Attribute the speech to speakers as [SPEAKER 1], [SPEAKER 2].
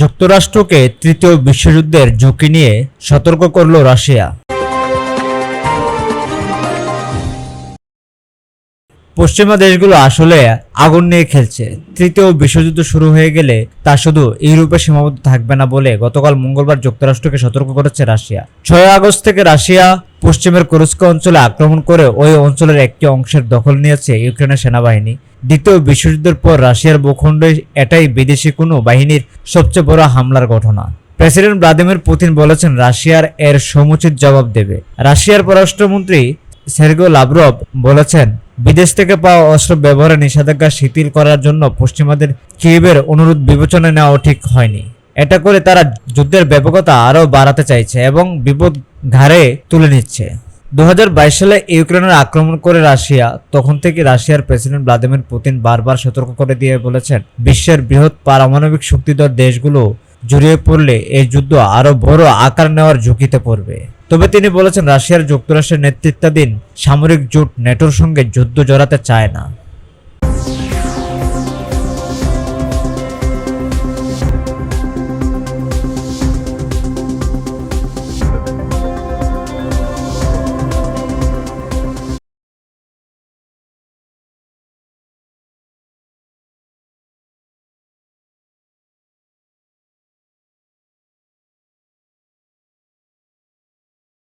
[SPEAKER 1] যুক্তরাষ্ট্রকে তৃতীয় বিশ্বযুদ্ধের ঝুঁকি নিয়ে সতর্ক করল রাশিয়া। পশ্চিমা দেশগুলো আসলে আগুন নিয়ে খেলছে। তৃতীয় বিশ্বযুদ্ধ শুরু হয়ে গেলে তা শুধু ইউরোপে সীমাবদ্ধ থাকবে না বলে গতকাল মঙ্গলবার যুক্তরাষ্ট্রকে সতর্ক করেছে রাশিয়া। ছয় আগস্ট থেকে রাশিয়া পশ্চিমের কুরস্ক অঞ্চলে আক্রমণ করে ওই অঞ্চলের একটি অংশের দখল নিয়েছে ইউক্রেনের সেনাবাহিনী। দ্বিতীয় বিশ্বযুদ্ধের পর রাশিয়ার ভূখণ্ডে এটাই বিদেশি কোনো বাহিনীর সবচেয়ে বড় হামলার ঘটনা। প্রেসিডেন্ট ভ্লাদিমির পুতিন বলেছেন, রাশিয়ার এর সমুচিত জবাব দেবে। রাশিয়ার পররাষ্ট্রমন্ত্রী সের্গো লাভরভ বলেছেন, বিদেশ থেকে পাওয়া অস্ত্র ব্যবহারে নিষেধাজ্ঞা শিথিল করার জন্য পশ্চিমাদের কিয়েভের অনুরোধ বিবেচনায় নেওয়া ঠিক হয়নি। এটা করে তারা যুদ্ধের ব্যাপকতা আরও বাড়াতে চাইছে এবং বিপদ ঘাড়ে তুলে নিচ্ছে। দু হাজার বাইশ সালে ইউক্রেনের আক্রমণ করে রাশিয়া, তখন থেকে রাশিয়ার প্রেসিডেন্ট ভ্লাদিমির পুতিন বারবার সতর্ক করে দিয়ে বলেছেন, বিশ্বের বৃহৎ পারমাণবিক শক্তিধর দেশগুলো জড়িয়ে পড়লে এই যুদ্ধ আরও বড় আকার নেওয়ার ঝুঁকিতে পড়বে। তবে তিনি বলেছেন, রাশিয়ার যুক্তরাষ্ট্রের নেতৃত্বাধীন সামরিক জোট নেটোর সঙ্গে যুদ্ধ জড়াতে চায় না।